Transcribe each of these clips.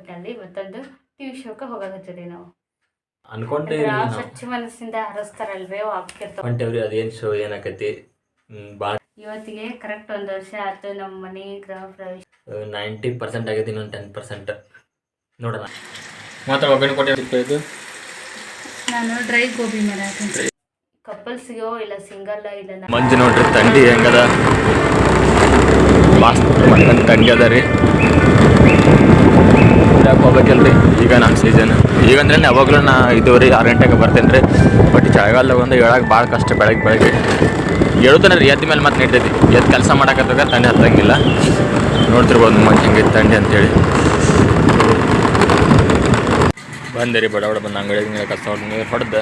ಒಟ್ಟಿನಲ್ಲಿ ಮತ್ತೊಂದು T V ಶೋಕ್ಕೆ ಹೋಗಕತ್ತೀವಿ ನಾವು. ಅನ್ಕೊಂಡೆ ಸ್ವಚ್ಛ ಮನಸ್ಸಿಂದ ಹರಸ್ತಾರಲ್ವೇ ಆಗ್ತಿರ್ತಾವ ಹೊಂಟೇವ್ರಿ ಅದೇನು ಶೋ ಏನಾಕತಿ ಭಾಳ ಇವತ್ತಿಗೆ ಕರೆಕ್ಟ್ ಒಂದು ವರ್ಷ ಆಯ್ತು ನಮ್ಮ ಮನೆ ಗೃಹ ಪ್ರವೇಶ ನೈಂಟಿ ಪರ್ಸೆಂಟ್ ಆಗೈತಿ ಇನ್ನೊಂದು ಟೆನ್ ಪರ್ಸೆಂಟ್ ನೋಡೋಣ. ಮಾತ್ರ ಒಗ್ಗರಣೆ ಕೊಟ್ಟೆ. ಇದು? ನಾನು ಡ್ರೈ ಗೋಬಿ ಮಾಡತ್ತೀನಿ ಕಪಲ್ಸ್ಗೋ ಇಲ್ಲ ಸಿಂಗಲ್ ಇಲ್ಲ ಮಂಜು ನೋಡ್ರಿ ತಂಡಿ ಹೆಂಗದ? ಮಸ್ತ್ ಮತ್ತೊಂದು ತಂಡಿ ಅದ ರೀ. ಯಾಕೆ ಹೋಗ್ಬೇಕಲ್ರಿ? ಈಗ ನಮ್ಮ ಸೀಸನ್ ಈಗ ಅಂದ್ರೆ ಯಾವಾಗಲೂ ನಾ ಇದುವರೆ ಆರು ಗಂಟೆಗೆ ಬರ್ತೇನೆ ರೀ ಬಟ್ ಚಳಿಗಾಲದಾಗ ಒಂದು ಹೇಳಕ್ಕೆ ಭಾಳ ಕಷ್ಟ ಬೆಳಗ್ಗೆ ಬೆಳಗ್ಗೆ. ಹೇಳ್ತಾನೆ ರೀ, ಎದ್ದ ಮೇಲೆ ಮತ್ತೆ ನೀಡ್ತೈತಿ. ಎದ್ದು ಕೆಲಸ ಮಾಡಕತ್ತಾಗ ತಂಡಿ ಹತ್ತಂಗಿಲ್ಲ. ನೋಡ್ತಿರ್ಬೋದು ಮತ್ತೆ ಹಿಂಗೆ ತಂಡಿ ಅಂತೇಳಿ. ಬಂದೆ ರೀ ಬಡ ಬಡ ಬಂದು ಅಂಗಡಿ ಕಸ ಹೊಡೆದು. ಹೊಡೆದು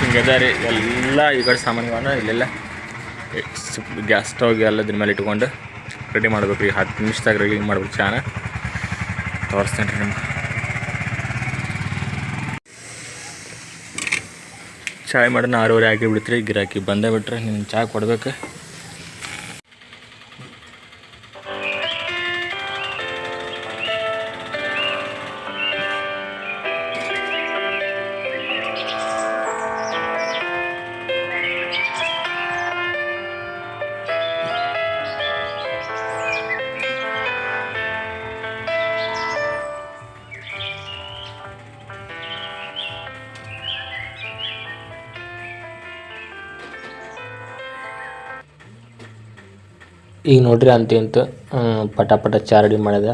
ಹಿಂಗದ ರೀ, ಎಲ್ಲ ಈ ಕಡೆ ಸಾಮಾನುಗಳನ್ನ ಇಲ್ಲೆಲ್ಲ. ಗ್ಯಾಸ್ ಸ್ಟವ್ ಎಲ್ಲ ಇದ್ರ ಮೇಲೆ ಇಟ್ಕೊಂಡು. ರೆಡಿ ಮಾಡ್ಬೇಕು. ರೀ ಹತ್ತು ನಿಮಿಷದಾಗ ರೆಡಿ ಮಾಡ್ಬೇಕು ಚಾನ ತೋರಿಸ್ತೇನೆ ರೀ ನಿಮ್ಗೆ. ಚಾಯ್ ಮಾಡೋಣ ಆರೂವರೆ ಹಾಕಿ ಬಿಡ್ತ್ರಿ. ಗಿರಾಕಿ ಬಂದೇ ಬಿಟ್ರೆ ನಿಮ್ಗೆ ಚಾಯ್ ಕೊಡ್ಬೇಕು. ಈಗ ನೋಡ್ರಿ ಅಂತ ಪಟಾಪಟ ಪಟ ಪಟ ಚಾ ರೆಡಿ ಮಾಡಿದೆ.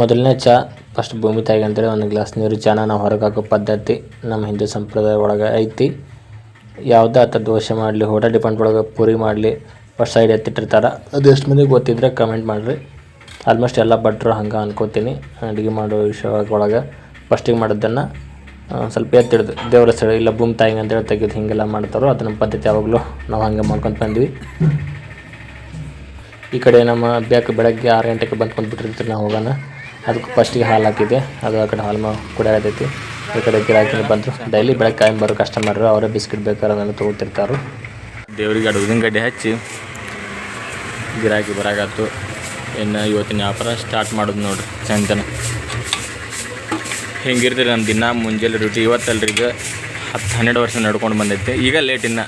ಮೊದಲನೇ ಚಾ ಫಸ್ಟ್ ಭೂಮಿ ತಾಯಿಗೆ ಅಂತೇಳಿ ಒಂದು ಗ್ಲಾಸ್ ನೀರು, ಚಾನ ನಾವು ಹೊರಗೆ ಹಾಕೋ ಪದ್ಧತಿ ನಮ್ಮ ಹಿಂದೂ ಸಂಪ್ರದಾಯ ಒಳಗೆ ಐತಿ. ಯಾವುದೇ ಆತ ದೋಸೆ ಮಾಡಲಿ, ಹೋಟೆಲ್ ಡಿಪೆಂಡ್ ಒಳಗೆ ಪೂರಿ ಮಾಡಲಿ ಫಸ್ಟ್ ಸೈಡ್ ಎತ್ತಿಟ್ಟಿರ್ತಾರೆ, ಅದು ಎಷ್ಟು ಮಂದಿಗೆ ಗೊತ್ತಿದ್ರೆ ಕಮೆಂಟ್ ಮಾಡಿರಿ. ಆಲ್ಮೋಸ್ಟ್ ಎಲ್ಲ ಭಟ್ರು ಹಂಗೆ ಅನ್ಕೋತೀನಿ, ಅಡುಗೆ ಮಾಡೋ ವಿಷಯ ಒಳಗೆ. ಫಸ್ಟಿಗೆ ಮಾಡೋದನ್ನು ಸ್ವಲ್ಪ ಎತ್ತಿಡ್ದು. ದೇವರ ಸ್ಥಳ ಇಲ್ಲ ಭೂಮಿ ತಾಯಿಗೆ ಅಂತೇಳಿ ತೆಗೆದು ಹಿಂಗೆಲ್ಲ ಮಾಡ್ತಾರೋ, ಅದನ್ನ ಪದ್ಧತಿ ಯಾವಾಗಲೂ ನಾವು ಹಂಗೆ ಮಾಡ್ಕೊಂಡು ಬಂದ್ವಿ. ಈ ಕಡೆ ನಮ್ಮ ಬ್ಯಾಕ್ ಬೆಳಗ್ಗೆ ಆರು ಗಂಟೆಗೆ ಬಂದು ಬಿಟ್ಟಿರ್ತೀವಿ ನಾವು ಹೋಗೋಣ. ಅದಕ್ಕೆ ಫಸ್ಟಿಗೆ ಹಾಲು ಹಾಕಿದೆ ಅದು ಆ ಕಡೆ ಹಾಲು ಕುಡಿಯೋದೈತಿ ಈ ಕಡೆ ಗಿರಾಕಿ ಬಂದರು. ಡೈಲಿ ಬೆಳಗ್ಗೆ ಕಾಯಂ ಬರೋ ಕಸ್ಟಮರ್ ಅವರೇ ಬಿಸ್ಕಿಟ್ ಬೇಕಾದ್ರೆ ಅದನ್ನು ತೊಗೊತಿರ್ತಾರೆ. ದೇವ್ರಿಗೆ ಅಡುಗಿನ ಗಡ್ಡೆ ಹಚ್ಚಿ ಗಿರಾಕಿ ಬರಾಗತ್ತು ಇನ್ನು ಇವತ್ತಿನ ವ್ಯಾಪಾರ ಸ್ಟಾರ್ಟ್ ಮಾಡೋದು ನೋಡ್ರಿ ಚಂದನ. ಹಿಂಗಿರ್ತೀರಿ ನಮ್ಮ ದಿನ? ಮುಂಜಾನೆ ಡ್ಯೂಟಿ ಇವತ್ತಲ್ರಿ ಈಗ ಹತ್ತು ಹನ್ನೆರಡು ವರ್ಷ ನಡ್ಕೊಂಡು ಬಂದೈತೆ. ಈಗ ಲೇಟ್ ಇನ್ನು.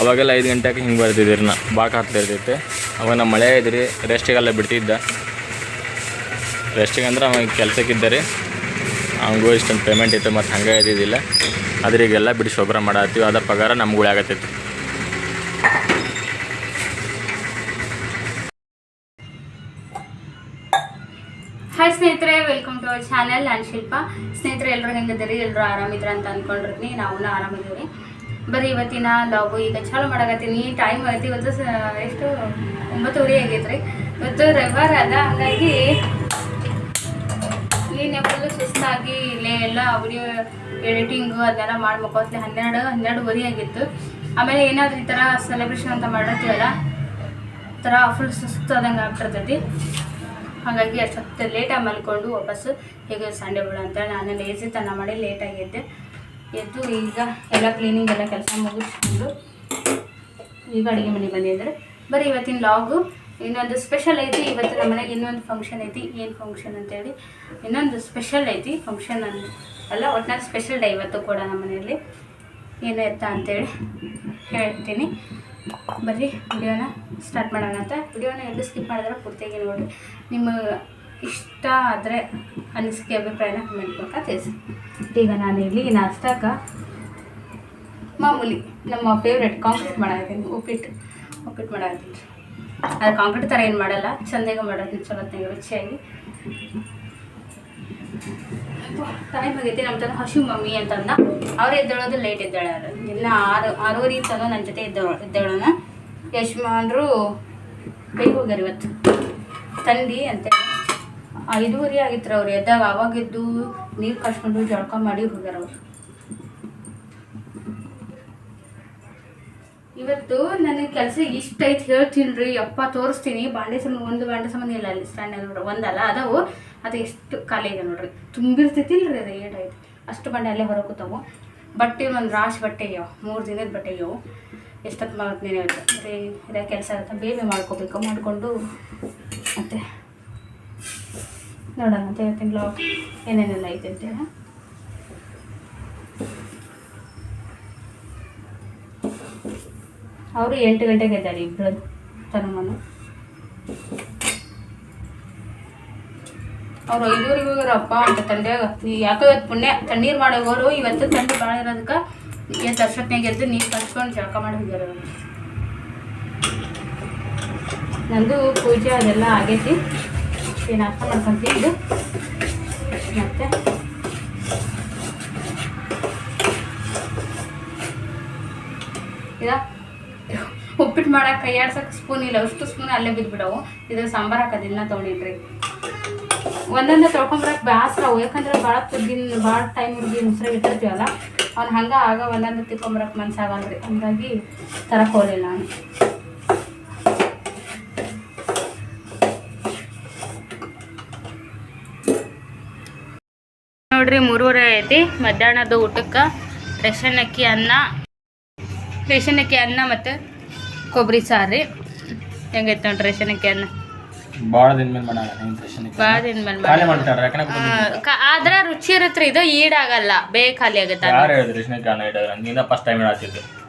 ಅವಾಗೆಲ್ಲ ಐದು ಗಂಟೆಗೆ ಹಿಂಗೆ ಬರ್ತಿದ್ದೀರಿ ನಾ ಬಾಕ್ ಹಾಕ್ತಾ ನಮ್ಮ ಮಳೆ ಇದ್ರಿ ರೆಸ್ಟಿಗೆಲ್ಲ ಬಿಡ್ತಿದ್ದ ರೆಸ್ಟಿಗೆ ಅಂದ್ರೆ ಅವಾಗ ಕೆಲಸಕ್ಕಿದ್ದರಿ ರೀ. ಅವಂಗೂ ಇಷ್ಟೊಂದು ಪೇಮೆಂಟ್ ಇತ್ತು ಮತ್ತು ಹಂಗೆ ಇದ್ದಿದ್ದಿಲ್ಲ. ಆದ್ರೆ ಈಗೆಲ್ಲ ಬಿಡಿ ಶೋಭ್ರ ಮಾಡತ್ತೀವಿ. ಅದ ಪಗಾರ ನಮ್ಗಳು ಆಗತ್ತೈತಿ ಹಾಯ್ ಸ್ನೇಹಿತರೆ ವೆಲ್ಕಮ್ ಟು ಅವರ್ ಚಾನೆಲ್ ನಾನು ಶಿಲ್ಪ. ಸ್ನೇಹಿತರೆ ಎಲ್ಲರೂ ಹೆಂಗಿದ್ದೀರಿ ಎಲ್ಲರೂ ಆರಾಮಿದ್ರ ಅಂತ ಅನ್ಕೊಂಡಿರ್ತೀನಿ. ನಾವು ಆರಾಮಿದ್ದೀವಿ ಬರೀ ಇವತ್ತಿನ ಲಾಗು ಈಗ ಚಾಲು ಮಾಡಕತ್ತೀನಿ. ಟೈಮ್ ಆಯ್ತು ಇವತ್ತು ಎಷ್ಟು? ಒಂಬತ್ತುವರೆ ಆಗೈತ್ರಿ. ಇವತ್ತು ರವಿವಾರ ಅದ ಹಂಗಾಗಿ ಕ್ಲೀನ್ ಫುಲ್ಲು ಸುಸ್ತಾಗಿ ಇಲ್ಲೇ ಎಲ್ಲ ವಿಡಿಯೋ ಎಡಿಟಿಂಗು ಅದೆಲ್ಲ ಮಾಡಿ ಮಕ್ಕೋತ್ಲೆ ಹನ್ನೆರಡು ಹನ್ನೆರಡುವರೆ ಆಗಿತ್ತು. ಆಮೇಲೆ ಏನಾದರೂ ಈ ಥರ ಸೆಲೆಬ್ರೇಷನ್ ಅಂತ ಮಾಡಿರ್ತೀವಲ್ಲ ಥರ ಫುಲ್ ಸುಸ್ತಾದಂಗೆ ಆಗ್ತಿರ್ತೈತಿ ಹಾಗಾಗಿ ಅಷ್ಟೊತ್ತು ಲೇಟಾಗಿ ಮಲ್ಕೊಂಡು ವಾಪಸ್ಸು ಈಗ ಸಂಡೆ ಬಿಡು ಅಂತೇಳಿ ನಾನು ಲೇಸಿ ತನ ಮಾಡಿ ಲೇಟಾಗಿ ಎದ್ದೆ ಎದ್ದು ಈಗ ಎಲ್ಲ ಕ್ಲೀನಿಂಗ್ ಎಲ್ಲ ಕೆಲಸ ಮುಗಿಸ್ಕೊಂಡು ಈಗ ಅಡುಗೆ ಮನೆ ಬಂದಿದ್ದಾರೆ ಬರೀ ಇವತ್ತಿನ ಲಾಗು ಇನ್ನೊಂದು ಸ್ಪೆಷಲ್ ಐತಿ, ಇವತ್ತು ನಮ್ಮ ಮನೆಗೆ ಇನ್ನೊಂದು ಫಂಕ್ಷನ್ ಐತಿ, ಏನು ಫಂಕ್ಷನ್ ಅಂತೇಳಿ. ಇನ್ನೊಂದು ಸ್ಪೆಷಲ್ ಐತಿ ಫಂಕ್ಷನ್ ಅನ್ ಅಲ್ಲ, ಒಟ್ನಲ್ಲಿ ಸ್ಪೆಷಲ್ ಡೇ ಇವತ್ತು ಕೂಡ ನಮ್ಮ ಮನೆಯಲ್ಲಿ. ಏನು ಎತ್ತ ಅಂತೇಳಿ ಹೇಳ್ತೀನಿ. ಬರ್ರಿ, ವಿಡಿಯೋನ ಸ್ಟಾರ್ಟ್ ಮಾಡೋಣ ಅಂತ. ವಿಡಿಯೋನ ಎಲ್ಲೂ ಸ್ಕಿಪ್ ಮಾಡಿದ್ರೆ ಪೂರ್ತಿಯಾಗಿ ನೋಡಿ. ನಿಮ್ಮ ಇಷ್ಟ ಆದರೆ ಅನಿಸಿಕೆ ಅಭಿಪ್ರಾಯನ ಕಮೆಂಟ್ ಮೂಲಕ ತಿಳಿಸಿ. ಈಗ ನಾನು ಇಲ್ಲಿ ನಾಷ್ಟಕ್ಕೆ ಮಾಮೂಲಿ ನಮ್ಮ ಫೇವ್ರೆಟ್ ಕಾಂಕ್ರೀಟ್ ಮಾಡಾಕತ್ತೀನಿ ಉಪ್ಪಿಟ್ಟು. ಉಪ್ಪಿಟ್ಟು ಮಾಡಾಕತ್ತೀನಿ. ಅದು ಕಾಂಕ್ರೀಟ್ ಥರ ಏನು ಮಾಡಲ್ಲ, ಚಂದಾಗಿ ಮಾಡೋದು ಚಲೋತ್ನಾಗ ರುಚಿಯಾಗಿ. ಟೈಮ್ ಆಗೈತಿ ನಮ್ಮ ತನ ಹಸು ಮಮ್ಮಿ ಅಂತಂದ ಅವ್ರು ಎದ್ದೇಳೋದು ಲೇಟ್ ಎದ್ದೇಳೋರು ದಿನ ಆರು, ಆರೂವರೆ ತನಕ ನನ್ನ ಜೊತೆ ಎದ್ದೇಳ ಎದ್ದೇಳೋಣ. ಯಶ್ಮಾನ್ರು ಕೈ ಹೋಗ್ಯಾರ ಇವತ್ತು. ತಂಡಿ ಅಂತ. ಐದೂವರೆ ಆಗಿತ್ತು ಅವ್ರು ಎದ್ದಾಗ ಅವಾಗಿದ್ದು ನೀರು ಕಟ್ಕೊಂಡು ಜಳಕ ಮಾಡಿ ಹೋಗ್ಯಾರ ಅವ್ರು. ಇವತ್ತು ನನಗೆ ಕೆಲಸ ಇಷ್ಟ ಐತೆ ಹೇಳ್ತೀನಿ ಅಪ್ಪ ತೋರಿಸ್ತೀನಿ. ಬಾಂಡೆ ಸಂಬಂಧ ಒಂದು ಬಾಂಡೆ ಸಂಬಂಧ ಇಲ್ಲ ಅಲ್ಲಿ ಸ್ಟ್ಯಾಂಡ್ ನೋಡ್ರಿ ಒಂದಲ್ಲ ಅದಾವು. ಅದು ಎಷ್ಟು ಖಾಲಿ ಇದೆ ನೋಡ್ರಿ. ತುಂಬಿರ್ತೈತಿ ರೀ ಅದು ಏಟಾಯ್ತು ಅಷ್ಟು ಬಾಂಡೆ ಅಲ್ಲೇ ಹೊರಗೆ ಬಟ್ಟೆ ಒಂದು ರಾಶಿ ಬಟ್ಟೆ ಮೂರು ದಿನದ ಬಟ್ಟೆ ಆಗ್ಯಾವು ಎಷ್ಟೊತ್ತು ಮಾಡ್ತೀನಿ ಬರೀ ಇದೇ ಕೆಲಸ ಇರುತ್ತೆ. ಬೇಬಿ ಮಾಡ್ಕೋಬೇಕು. ಮಾಡಿಕೊಂಡು ಮತ್ತೆ ನೋಡೋಣ ಅಂತ ಹೇಳ್ತೀನಿ. ಬ್ಲಾಗ್ ಏನೇನೆಲ್ಲ ಐತೆ ಅಂತೇಳಿ ಅವರು ಎಂಟು ಗಂಟೆಗೆ ಇದ್ದಾರೆ ಇಬ್ಬರು ತನಮನು ಅವ್ರು ಐದೂರಿಗೆ ಹೋಗ್ಯಾರಪ್ಪ ಅಂತ ತಂಡ್ಯಾಗ ನೀ ಯಾಕೋ ಇವತ್ತು ಪುಣ್ಯ ತಣ್ಣೀರು ಮಾಡೋಗೋರು ಇವತ್ತು ತಂಡಿ ಭಾಳ ಇರೋದಕ್ಕೆ ಎದ್ದು ಅಷ್ಟೊತ್ತಿನಾಗ ಎದ್ದು ನೀರು ಕಚ್ಕೊಂಡು ಜಳಕ ಮಾಡಿ ಹೋಗ್ಯಾರ. ನಂದು ಪೂಜೆ ಅದೆಲ್ಲ ಆಗೈತಿ. ಏನು ಅರ್ಥ ಮಾಡ್ಕೊಂತಿದ್ದು ಮತ್ತೆ? ಇದ ಉಪ್ಪಿಟ್ಟು ಮಾಡಕ್ಕೆ ಕೈಯಾಡ್ಸಕ್ಕೆ ಸ್ಪೂನ್ ಇಲ್ಲ, ಅಷ್ಟು ಸ್ಪೂನ್ ಅಲ್ಲೇ ಬಿದ್ದುಬಿಡವು ಇದು ಸಾಂಬಾರು ಹಾಕೋದಿಲ್ಲ ತೊಗೊಂಡಿದ್ರಿ. ಒಂದೊಂದೇ ತೊಳ್ಕೊಂಬರಕ್ಕೆ ಬೇಸರವು ಯಾಕಂದ್ರೆ ಭಾಳ ತುರ್ಗಿನ ಭಾಳ ಟೈಮ್ ಹುಡುಗಿ ಮೊಸರು ಇಟ್ಟಿರ್ತೀವಲ್ಲ ಅವ್ನು ಹಂಗೆ ಆಗ ಒಂದೊಂದು ತಿಕ್ಕೊಂಬರಕ್ಕೆ ರೀ ಹಂಗಾಗಿ ತರಕ್ಕೆ ಹೋಗಲಿಲ್ಲ ನಾನು. ನೋಡ್ರಿ, ಮೂರುವರೆ ಐತಿ ಮಧ್ಯಾಹ್ನದ ಊಟಕ್ಕೆ ರೇಷನ್ ಅಕ್ಕಿ ಅನ್ನ, ರೇಷನ್ ಅಕ್ಕಿ ಅನ್ನ ಮತ್ತು ಕೊಬ್ಬರಿ ಸಾರು. ರೀ ಹೆಂಗೈತೆ ನೋಡ್ರಿ ರೇಷನಕ್ಕೆ ಅನ್ನ? ಭಾಳ ದಿನ ಮೇಲೆ ಭಾಳ ದಿನ ಆದ್ರೆ ರುಚಿ ಇರುತ್ತೆ ಇದು ಈಡಾಗಲ್ಲ ಬೇಗ ಖಾಲಿ ಆಗುತ್ತೆ ನೀನ ಫಸ್ಟ್ ಟೈಮ್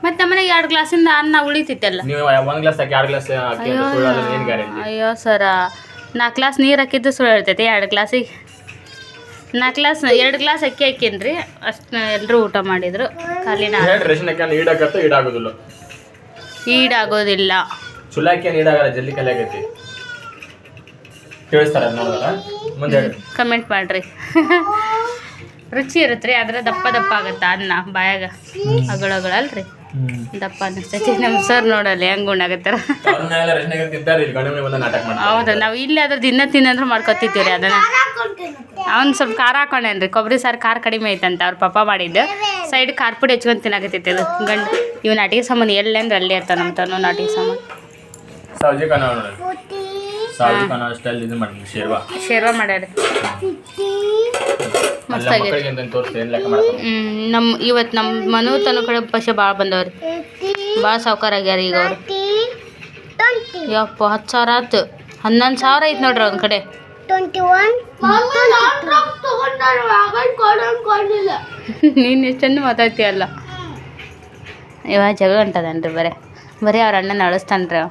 ಮತ್ತೆ ನಮ್ಮನೆಗೆ ಎರಡು ಗ್ಲಾಸಿಂದ ಅನ್ನ ಉಳಿತಿತ್ತಲ್ಲ. ನೀವು ಒಂದು ಗ್ಲಾಸ್ ಹಾಕಿ ಎರಡು ಗ್ಲಾಸ್ ಹಾಕಿ ಅಂತ ಏನು ಗ್ಯಾರಂಟಿ ಅಯ್ಯೋ ಸರ ನಾಲ್ಕು ಗ್ಲಾಸ್ ನೀರು ಹಾಕಿದ್ದು ಸುಳ್ಳು ಹೇಳ್ತೈತಿ ಎರಡು ಗ್ಲಾಸಿಗೆ. ನಾಲ್ಕು ಗ್ಲಾಸ್ ಎರಡು ಗ್ಲಾಸ್ ಅಕ್ಕಿ ಹಾಕಿನ್ರಿ ಅಷ್ಟು ಎಲ್ಲರೂ ಊಟ ಮಾಡಿದ್ರು ಖಾಲಿನ ಈಡಾಗೋದಿಲ್ಲ. ಈಡಾಗಲ್ಲ ಜಲ್ದಿ ಆಗೈತಿ. ತಿಳಿಸ್ತಾರೆ ಮುಂದೆ ಹೇಳಿ. ಕಮೆಂಟ್ ಮಾಡ್ರಿ. ರುಚಿ ಇರುತ್ತೆ ರೀ ಆದ್ರೆ ದಪ್ಪ ದಪ್ಪ ಆಗುತ್ತಾ ಅನ್ನ ಬಾಯಾಗ? ಅಗಳಗಳಲ್ರಿ. ದಪ್ಪ ಅನಿಸ್ತೈತಿ. ನಮ್ಮ ಸರ್ ನೋಡಲ್ಲ ಹೆಂಗ್ ಉಣ್ಣಾಗತ್ತಾರ ಹೌದು ನಾವು ಇಲ್ಲಿ ಅದ್ರ ದಿನ ತಿನ್ನಂದ್ರೆ ಮಾಡ್ಕೊತಿದ್ದೀವಿ ರೀ ಅದನ್ನ. ಅವ್ನು ಸ್ವಲ್ಪ ಖಾರ ಹಾಕೊಂಡೇನ್ರಿ. ಕೊಬ್ಬರಿ ಸಾರು ಖಾರ ಕಡಿಮೆ ಐತಂತ ಅವ್ರ ಪಪ್ಪ ಮಾಡಿದ್ದು. ಸೈಡ್ ಖಾರ ಪುಡಿ ಹಚ್ಕೊಂಡು ತಿನ್ನಾಕತ್ತೈತಿ ಅದು. ಗಂಡು ಇವ್ ನಾಟಿಗೆ ಸಾಮಾನು ಎಲ್ಲೇಂದ್ರೆ ಅಲ್ಲೇ ಇರ್ತಾನೆ ನಮ್ಮ ತನು ನಾಟಿಗೆ ಸಾಮಾನು. ಸಾವ್ಜಿ ಖಾನ ಸ್ಟೈಲ್ ಇದು ಶೇರ್ವಾ. ಶೇರ್ವಾ ಮಾಡ್ಯಾರ. ನಮ್ಮ ಇವತ್ತು ನಮ್ಮ ಮನು ತನ್ನ ಕಡೆ ಪಶೆ ಭಾಳ ಬಂದವ್ರಿ. ಭಾಳ ಸಾವ್ಕಾರ ಆಗ್ಯಾರ ಈಗ ಅವ್ರು. ಯಪ್ಪ ಹತ್ತು ಸಾವಿರ ಆತು. ಹನ್ನೊಂದು ಸಾವಿರ ಐತೆ ನೋಡ್ರಿ ಒಂದು ಕಡೆ. ನೀನು ಎಷ್ಟು ಚಂದ ಮಾತಾಡ್ತೀಯಲ್ಲ. ಇವಾಗ ಜಗಳ ಹೊಂಟದನ್ರಿ ಬರೇ. ಬರೀ ಅವ್ರ ಅಣ್ಣನ ಅಳಿಸ್ತಾನ್ರಿ ಹ್ಮ್.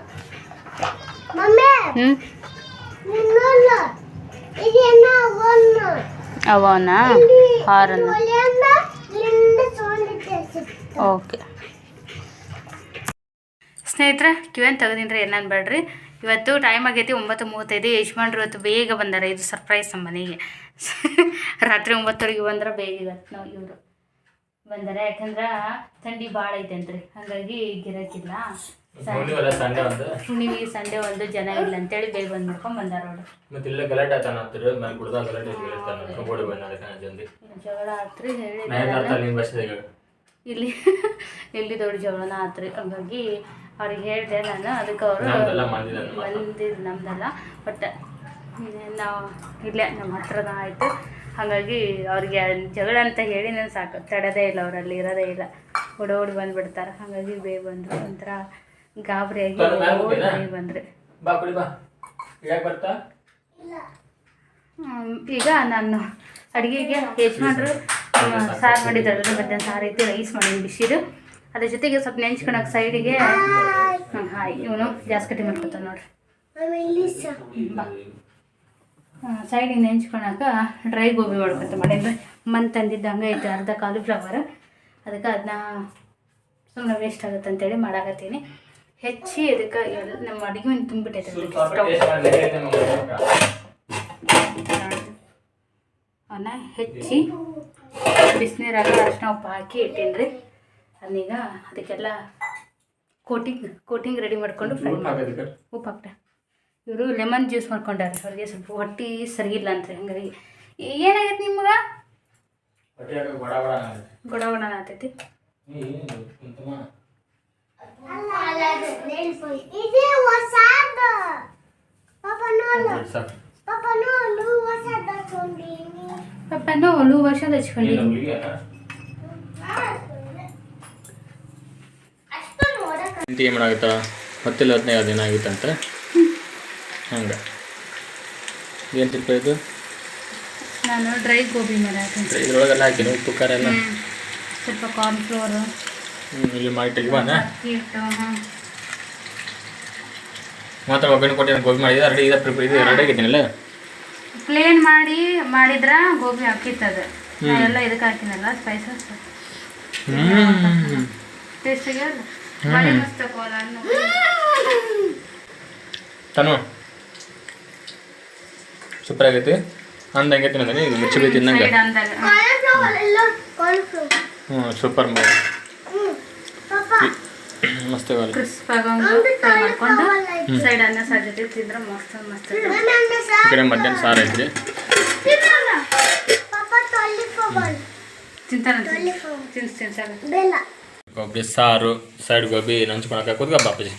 ಹ್ಞೂ ಅವನ. ಹಾರನ್ನು. ಓಕೆ. ಸ್ನೇಹಿತರೆ ಕಿವೇನು ತೆಗೆದಿನ್ರಿ ಏನೇನು ಬೇಡ್ರಿ? ಇವತ್ತು ಟೈಮ್ ಆಗೈತಿ ಒಂಬತ್ತು ಮೂವತ್ತೈದು. ಯಜಮಾನ್ರು ಇವತ್ತು ಬೇಗ ಬಂದಾರ. ಇದು ಸರ್ಪ್ರೈಸ್ ನಮ್ಮ ಮನೆಗೆ. ರಾತ್ರಿ ಒಂಬತ್ತುವರೆಗೆ ಬಂದ್ರೆ ಬೇಗ ಇವತ್ತು ನಾವು ಇವರು ಬಂದಾರ. ಯಾಕಂದ್ರೆ ಥಂಡಿ ಭಾಳ ಅಂತ್ರಿ ಹಾಗಾಗಿ ಗಿರಾಕಿಲ್ಲ. ಹುಣ್ಣಿಮೆ ಸಂಡೆ ಒಂದು ಜನ ಇಲ್ಲ ಅಂತೇಳಿ ಬೇಗ ಬಂದು ಮಾಡ್ಕೊಂಡು ಬಂದಾರ ಅವ್ರು. ಮತ್ತೆ ಇಲ್ಲ ಗಲಾಟೆ ಆತಾನ ಅಂತಾರೆ ಮೇಲೆ ಕುಡ್ದ ಗಲಾಟೆ ಬೀಳ್ತಾನೆ ಕಬೋಡಿ ಬಂದ ಜಲ್ದಿ. ಜಗಳ ಆತ್ರಿ ಹೇಳಿ. ಇಲ್ಲಿ ಇಲ್ಲಿ ದೊಡ್ಡ ಜಗಳನ ಆತ್ರಿ? ಹಂಗಾಗಿ ಅವ್ರಿಗೆ ಹೇಳಿದೆ ನಾನು ಅದಕ್ಕೆ ಅವರು ಬಂದಿದ್ದು ನಮ್ದಲ್ಲ. ಬಟ್ ನಾವು ಇಲ್ಲೇ ನಮ್ಮ ಹತ್ರನ ಆಯಿತು. ಹಾಗಾಗಿ ಅವ್ರಿಗೆ ಜಗಳ ಅಂತ ಹೇಳಿ ನಾನು ಸಾಕು. ತಡದೇ ಇಲ್ಲ ಅವರಲ್ಲಿ ಇರೋದೇ ಇಲ್ಲ. ಓಡೋಡಿ ಬಂದು ಬಂದ್ಬಿಡ್ತಾರೆ. ಹಾಗಾಗಿ ಬೇಗ ಬಂದರು. ಒಂಥರ ಗಾಬರಿಯಾಗಿ ಓಡಿ ಬಂದರೆ. ಬಾ ಕುಡಿ ಬಾ. ಯಾಕೆ ಬರ್ತಾ? ಈಗ ನಾನು ಅಡುಗೆಗೆ ಮಾಡ್ರು ಸಾರು. ಮಾಡಿದ್ರಲ್ಲ ಮಧ್ಯಾಹ್ನ ಸಾರು ಐತಿ ರೈಸ್ ಮಾಡೀನಿ ಬಿಸಿದು ಅದ್ರ ಜೊತೆಗೆ ಸ್ವಲ್ಪ ನೆಂಚ್ಕೊಳಕ್ಕೆ ಸೈಡಿಗೆ ಹಾಯ್. ಇವನು ಜಾಸ್ತಿ ಕಟ್ಟಿ ಮಾಡ್ಕೊತಾನೆ ನೋಡ್ರಿ. ಸೈಡಿಗೆ ನೆಂಚ್ಕೊಳಕ ಡ್ರೈ ಗೋಬಿ ಮಾಡ್ಕೊತ ಮಾಡೀನಿ ಮನ್ ತಂದಿದ್ದ ಹಂಗೆ ಐತೆ ಅರ್ಧ ಕಾಲಿಫ್ಲವರ್ ಅದಕ್ಕೆ ಅದನ್ನ ಸುಮ್ಮನೆ ವೇಸ್ಟ್ ಆಗುತ್ತೆ ಅಂತೇಳಿ ಮಾಡಾಕತ್ತೀನಿ. ಹೆಚ್ಚಿ ಅದಕ್ಕೆ ಎಲ್ಲ ನಮ್ಮ ಅಡುಗೆ ಒಂದು ತುಂಬಿಟ್ಟೈತೆ ಅವನ್ನ ಹೆಚ್ಚಿ ಬಿಸಿನೀರಾಗ ಅರ್ಶಿನ ಉಪ್ಪು ಹಾಕಿ ಇಟ್ಟೀನಿ ಅದನ್ನೀಗ ಅದಕ್ಕೆಲ್ಲ ಕೋಟಿಂಗ್ ಕೋಟಿಂಗ್ ರೆಡಿ ಮಾಡಿಕೊಂಡು ಫ್ರೈ ಮಾಡಿ ಉಪ್ಪು ಹಾಕ್ಟ ಇವರು ಲೆಮನ್ ಜ್ಯೂಸ್ ಮಾಡ್ಕೊಂಡಾರೆ ಅವ್ರಿಗೆ ಸ್ವಲ್ಪ ಹೊಟ್ಟೆ ಸರಿ ಇಲ್ಲ ಅಂತ ಹಂಗಾಗಿ ಏನಾಗೈತೆ ನಿಮ್ಗೆ? ಗೊಡ ಗೊಡ ಆತೈತಿ ಪಪ್ಪನು ಲೂ ವರ್ಷದ ಹಚ್ಕೊಂಡಿದ್ದೀನಿ ಇಂತಿ ಏನು ಮಾಡಾಗತ್ತ? ಹತ್ತಿಲ್ಲ ಹದಿನೈದು ದಿನ ಆಗಿತ್ತಂತ. ಹಂಗೆ. ಏನು ತಿಪ್ಪ ಇದು? ನಾನು ಡ್ರೈ ಗೋಬಿ ಮಾಡಾತೀನಿ ಇದ್ರೊಳಗೆಲ್ಲ ಹಾಕಿನಿ ಉಪ್ಪು ಖಾರ ಎಲ್ಲ? ಸ್ವಲ್ಪ ಕಾರ್ನ್ಫ್ಲೋರು ಇಲ್ಲಿ ಮಾಡಿ ಹಾಂ ಮಾತ್ರ ಒಗ್ಗರಣೆ ಕೊಟ್ಟು ಗೋಬಿ ಮಾಡಿದ ರೆಡಿ ಇದೆ ಪ್ರಿಪೇರ್ ಇದು ರೆಡಿ ಆಗಿದ್ದೀನಲ್ಲ? ಪ್ಲೇನ್ ಮಾಡಿ ಮಾಡಿದ್ರ ಗೋಬಿ ಹಾಕಿತ್ತದ. ಎಲ್ಲ ಇದಕ್ಕೆ ಹಾಕಿನಲ್ಲ ಸ್ಪೈಸಸ್ ಟೇಸ್ಟ್ ತನು. ಸೂಪರ್ ಆಗೈತಿ. ಅಂದಂಗೆ ತಿನ್ನೋದನಿ ಇದು ಮಿರ್ಚಿ ಬೀ ತಿನ್ನಂಗೆ ಹ್ಞೂ ಸೂಪರ್ ಮಸ್ತ್ ಕ್ರಿಸ್ಪ್ ಆಗಂಗ ಫ್ರೈ ಮಾಡ್ಕೊಂಡು ಸೈಡ್ ಅನ್ನ ಸಾಧ್ಯತೆ ತಿಂದ್ರೆ ಮಸ್ತ್ ಕಡೆ ಮಧ್ಯಾಹ್ನ ಸಾರು ಐತ್ರಿ. ತಿಂತಾನ ತಿನ್ಸ್ ತಿನ್ಸಾಗ ಗೋಬಿ ಸಾರು ಸೈಡ್ ಗೋಬಿ ನಂಚ್ಕೊಳಕ್ಕೆ ಕೂತ್ಕ ಬಾಪಾಜಿ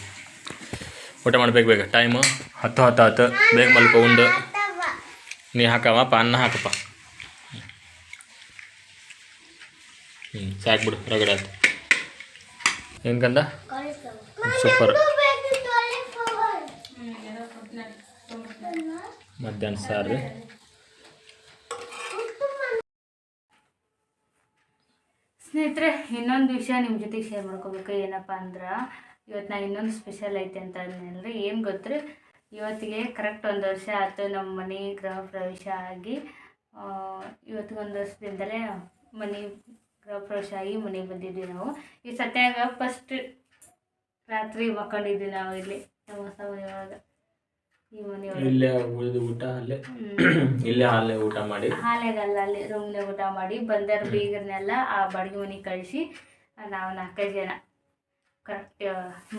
ಊಟ ಮಾಡ್ಬೇಕು ಬೇಗ. ಟೈಮು ಹತ್ತು ಹತ್ತು ಹತ್ತು. ಬೇಗ ಮಲ್ಕೊ ಉಂಡು. ನೀ ಹಾಕವಪ್ಪ ಅನ್ನ ಹಾಕಪ್ಪ. ಹ್ಞೂ ಸಾಕು ಬಿಡು ರಗಡೆ ಆಯ್ತು ಹೆಂಗಂದ ಸೂಪರ್. ಮಧ್ಯಾಹ್ನ ಸಾರು. ಸ್ನೇಹಿತರೆ ಇನ್ನೊಂದು ವಿಷಯ ನಿಮ್ಮ ಜೊತೆಗೆ ಶೇರ್ ಮಾಡ್ಕೋಬೇಕು. ಏನಪ್ಪ ಅಂದ್ರೆ ಇವತ್ತು ನಾನು ಇನ್ನೊಂದು ಸ್ಪೆಷಲ್ ಐತೆ ಅಂತ ಅಂದ್ನಲ್ರಿ. ಏನು ಗೊತ್ತ್ರಿ? ಇವತ್ತಿಗೆ ಕರೆಕ್ಟ್ ಒಂದು ವರ್ಷ ಆಯ್ತು ನಮ್ಮ ಮನೆ ಗೃಹ ಪ್ರವೇಶ ಆಗಿ ಆ, ಇವತ್ತಿಗೆ ಒಂದು ವರ್ಷದಿಂದಲೇ ಮನೆ ಫ್ರೆಶ್ ಆಗಿ ಮನೆಗೆ ಬಂದಿದ್ವಿ ನಾವು. ಈ ಸತ್ಯಾಗ ಫಸ್ಟ್ ರಾತ್ರಿ ಮಕ್ಕೊಂಡಿದ್ವಿ ನಾವು ಇಲ್ಲಿ ನಮ್ಮ ಹೊಸ ಮನೆಯೊಳಗೆ ಈ ಮನೆಯೊಳಗೆ ಇಲ್ಲೇ ಉಳಿದು ಊಟ ಅಲ್ಲೇ. ಇಲ್ಲೇ ಹಾಲೇ ಊಟ ಮಾಡಿ. ಹಾಲೆಗಲ್ಲ ಅಲ್ಲಿ ರೂಮ್ನಾಗ ಊಟ ಮಾಡಿ ಬಂದರ ಬೀಗರ್ನೆಲ್ಲ ಆ ಬಾಡಿಗೆ ಮನೆ ಕಳಿಸಿ ನಾವು ನಾಲ್ಕೈದು ಜನ. ಕರೆಕ್ಟ್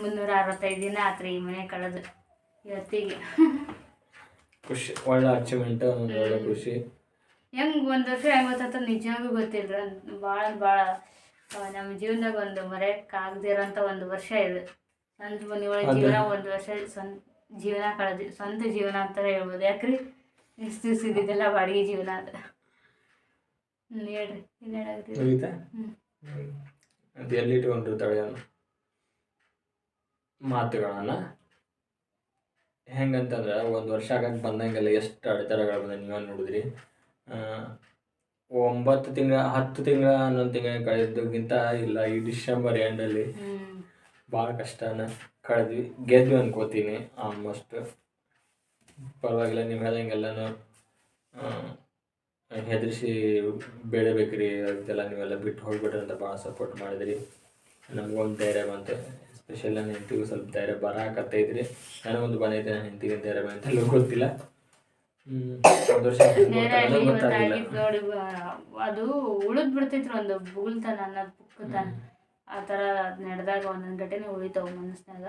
ಮುನ್ನೂರ ಅರವತ್ತೈದು ದಿನ ಆತ್ರಿ ಈ ಮನೆ ಕಳೆದು. ಇವತ್ತಿಗೆ. ಖುಷಿ ಒಳ್ಳೆ ಅಚೀವ್ಮೆಂಟ್ ಒಳ್ಳೆ ಖುಷಿ. ಹೆಂಗೆ ಒಂದು ವರ್ಷ ಹೆಂಗೆ ಗೊತ್ತಾತ ನಿಜವಾಗೂ ಗೊತ್ತಿಲ್ಲ. ಭಾಳ ಭಾಳ ನಮ್ಮ ಜೀವನದಾಗ ಒಂದು ಮರೆಯೋಕ್ಕಾಗದಿರೋಂಥ ಒಂದು ವರ್ಷ ಇದು. ಸ್ವಂತ ಮನೆಯೊಳಗೆ. ಜೀವನ ಒಂದು ವರ್ಷ ಸ್ವಂತ ಜೀವನ ಕಳೆದು ಸ್ವಂತ ಜೀವನ ಅಂತಾನೆ ಹೇಳ್ಬೋದು. ಯಾಕ್ರಿ? ಇಷ್ಟು ದಿವ್ಸ ಇದ್ದಿದ್ದೆಲ್ಲ ಬಾಡಿಗೆ ಜೀವನ ಅದು. ಹೇಳ್ರಿ. ಏನು ಹೇಳಿ ಮಾತುಗಳನ್ನ? ಹೆಂಗಂತಂದ್ರೆ ಒಂದು ವರ್ಷ ಆಗಕ್ಕೆ ಬಂದಂಗೆಲ್ಲ ಎಷ್ಟು ಅಡೆತಡೆಗಳು ಬಂದ ನೀವೇ ನೋಡಿದ್ರಿ? ಒಂಬತ್ತು ತಿಂಗಳ ಹತ್ತು ತಿಂಗಳ ಹನ್ನೊಂದು ತಿಂಗಳ ಕಳೆದಕ್ಕಿಂತ ಇಲ್ಲ. ಈ ಡಿಸೆಂಬರ್ ಎಂಡಲ್ಲಿ ಭಾಳ ಕಷ್ಟನ ಕಳೆದ್ವಿ. ಗೆದ್ವಿ ಅನ್ಕೋತೀನಿ ಆಲ್ಮೋಸ್ಟ್ ಪರವಾಗಿಲ್ಲ ನೀವು ಹೇಳ್ದಂಗೆಲ್ಲನೂ ಹೆದರಿಸಿ ಬೆಳಿಬೇಕ್ರಿ ಅದೆಲ್ಲ ನೀವೆಲ್ಲ ಬಿಟ್ಟು ಹೋಗ್ಬಿಟ್ರಿ ಅಂತ ಭಾಳ ಸಪೋರ್ಟ್ ಮಾಡಿದ್ರಿ. ನಮಗೊಂದು ಧೈರ್ಯ ಬಂತು. ಸ್ಪೆಷಲ್ ನನ್ನ ಹೆಂಡತಿಗೂ ಸ್ವಲ್ಪ ಧೈರ್ಯ ಬರಾಕತ್ತೈತ್ರಿ. ನನಗೊಂದು ಬಂದೈತೆ ನನ್ನ ಹೆಂಡತಿಗೆ ಧೈರ್ಯ ಬಂತಲ್ಲೂ ಗೊತ್ತಿಲ್ಲ. ಅದು ಉಳಿದ್ ಬಿಡ್ತಿದ್ರು ಒಂದು ಬುಗುಳ್ತನ ಅನ್ನೋದು ಪುಕ್ಕತನ. ಆ ಥರ ನಡೆದಾಗ ಒಂದೊಂದು ಘಟನೆ ಉಳಿತಾವ ಮನಸ್ನಾಗ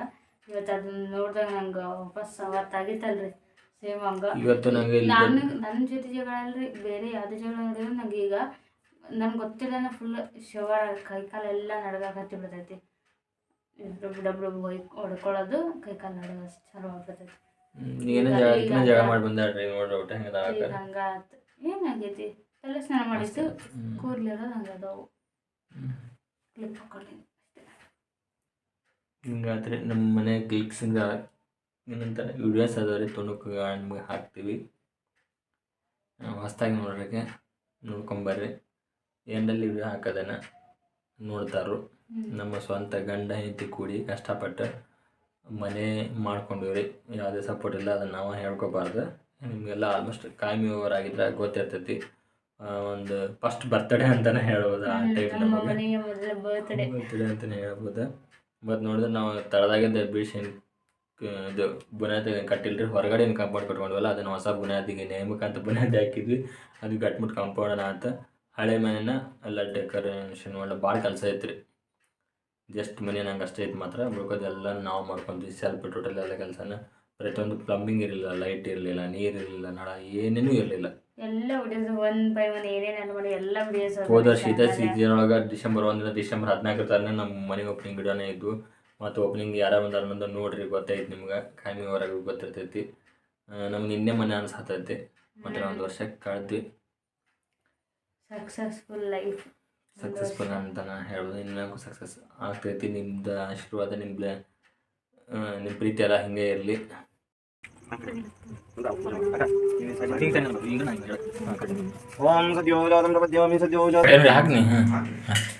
ಇವತ್ತು ಅದನ್ನ ನೋಡಿದಾಗ ನಂಗ ವಾಪಸ್ ಅವತ್ತಾಗಿತ್ತಲ್ರಿ ಸೇಮ್ ಹಂಗ. ನನ್ ನನ್ನ ಜೊತೆ ಜಗಳ ಅಲ್ರಿ ಬೇರೆ ಯಾವುದೇ ಜಗಳ ನೋಡಿದ್ರು ನಂಗೆ ಈಗ ನನ್ಗೆ ಗೊತ್ತಿಲ್ಲ ಫುಲ್ ಶವರ್ ಕೈ ಎಲ್ಲಾ ನಡ್ಗಾಕತ್ತಿ ಬಿಡ್ತೈತಿ. ಡಬ್ ಡಬ್ ಡಬ್ ಹೊಯ್ ಹೊಡ್ಕೊಳ್ಳೋದು ಕೈ ಕಾಲು ನಡ್ಗ ಚಾಲು ಆಗ್ಬಿಡ್ತೈತಿ. ಏನೋ ಜಾಗ ಇದನ್ನ ಜಗಳ ಮಾಡಿ ಬಂದಾಡ್ರಿ ನೋಡ್ರಿ ಊಟ ಹೆಂಗದ ಹಂಗಾತ್ ಏನಾಗೈತಿ ತಲೆ ಸ್ನಾನ ಮಾಡಿದ್ದು ಕೂರ್ಲಿರೋದು ಹಂಗದವು ಕ್ಲಿಪ್ ಹಾಕೊಂಡಿನಿ ಹಿಂಗಾದ್ರೆ ನಮ್ಮ ಮನೆ ಕ್ಲಿಕ್ಸಿಂದ ಏನಂತಾರೆ ವಿಡಿಯೋಸ್ ಅದಾವ್ರಿ ತುಣುಕು ನಿಮಗೆ ಹಾಕ್ತೀವಿ. ಹೊಸ್ದಾಗಿ ನೋಡ್ರಿಗೆ ನೋಡ್ಕೊಂಬರ್ರಿ. ಎಂಡಲ್ಲಿ ವಿಡಿಯೋ ಹಾಕೋದನ್ನ ನೋಡ್ತಾರು ನಮ್ಮ ಸ್ವಂತ ಗಂಡ ಹೆಂಡತಿ ಕೂಡಿ ಕಷ್ಟಪಟ್ಟು ಮನೆ ಮಾಡ್ಕೊಂಡಿವ್ರಿ. ಯಾವುದೇ ಸಪೋರ್ಟ್ ಇಲ್ಲ ಅದನ್ನು ನಾವು ಹೇಳ್ಕೊಬಾರ್ದು. ನಿಮಗೆಲ್ಲ ಆಲ್ಮೋಸ್ಟ್ ಕಾಯಮಿ ಓವರ್ ಆಗಿದ್ರೆ ಗೊತ್ತಿರ್ತೈತಿ ಒಂದು ಫಸ್ಟ್ ಬರ್ತಡೇ ಅಂತಲೇ ಹೇಳ್ಬೋದು ಆ ಟೈಪ್ ನಮಗೆ. ಬರ್ತ್ಡೇ ಅಂತಲೇ ಹೇಳ್ಬೋದು. ಮತ್ತು ನೋಡಿದ್ರೆ ನಾವು ತಳದಾಗಿಂದ ಬೀಳ್ಸೇನ್ ಇದು ಬುನಾದಿ ಕಟ್ಟಿಲ್ರಿ. ಹೊರಗಡೆ ಕಾಂಪೌಂಡ್ ಕಟ್ಕೊಂಡ್ವಲ್ಲ ಅದನ್ನು ಹೊಸ ಬುನಾದಿಗೆ ನೇಮಕ ಅಂತ ಬುನಾದಿ ಹಾಕಿದ್ವಿ. ಅದು ಗಟ್ಮುಟ್ ಕಾಂಪೌಂಡ್ ಅಂತ. ಹಳೆ ಮನೆನ ಎಲ್ಲ ಡೆಕೋರೇಷನ್ ಮಾಡೋ ಭಾಳ ಕೆಲಸ ಐತ್ರಿ. ಜಸ್ಟ್ ಮನೆ ನಂಗೆ ಅಷ್ಟೇ ಇತ್ತು ಮಾತ್ರ. ಉಳ್ಕೋದೆಲ್ಲ ನಾವು ಮಾಡ್ಕೊಂತೀವಿ. ಸೆಲ್ಫ್ ಟೋಟಲ್ ಎಲ್ಲ ಕೆಲಸನ. ಪ್ರತಿಯೊಂದು ಪ್ಲಂಬಿಂಗ್ ಇರಲಿಲ್ಲ ಲೈಟ್ ಇರಲಿಲ್ಲ ನೀರು ಇರಲಿಲ್ಲ ನಳ ಏನೇನೂ ಇರಲಿಲ್ಲ. ಎಲ್ಲ ವಿಡಿಯೋಸ್ ಒನ್ ಬೈ ಒನ್ ಏನೇನು ಮಾಡಿ ಎಲ್ಲ ವಿಡಿಯೋಸ್ ಹೋದ ವರ್ಷ ಇದೇ ಸೀಸನ್ ಒಳಗೆ ಡಿಸೆಂಬರ್ ಒಂದಿನ ಡಿಸೆಂಬರ್ ಹದಿನಾಲ್ಕರ ತಾರೇ ನಮ್ಮ ಮನೆ ಓಪನಿಂಗ್ ಗಿಡನೇ ಇದ್ವು. ಮತ್ತು ಓಪನಿಂಗ್ ಯಾರ ಬಂದಾರ ಬಂದು ನೋಡ್ರಿ ಗೊತ್ತಾಯ್ತು ನಿಮ್ಗೆ. ಕಾಮಿ ಹೊರಗೆ ಗೊತ್ತಿರ್ತೈತಿ. ನಮ್ಗೆ ನಿನ್ನೆ ಮನೆ ಅನ್ಸತ್ತೈತಿ ಮತ್ತು ಒಂದು ವರ್ಷ ಕಳೆದ್ವಿ. ಸಕ್ಸಸ್ಫುಲ್ ಲೈಫ್ ಸಕ್ಸಸ್ಫುಲ್ ಅಂತ ನಾ ಹೇಳ್ಬೋದು ಇನ್ನು ಸಕ್ಸಸ್ ಆಗ್ತೈತಿ. ನಿಮ್ದು ಆಶೀರ್ವಾದ ನಿಮ್ಮ ನಿಮ್ಮ ಪ್ರೀತಿ ಎಲ್ಲ ಹಿಂಗೆ ಇರಲಿ. ಓಂ ಸದ್ಯೋ ಜಾತಂ ಪ್ರಪದ್ಯೋಮಿ ಸದ್ಯೋ ಜಾತ ಹಾಕ್ನಿ. ದಪ್ಪ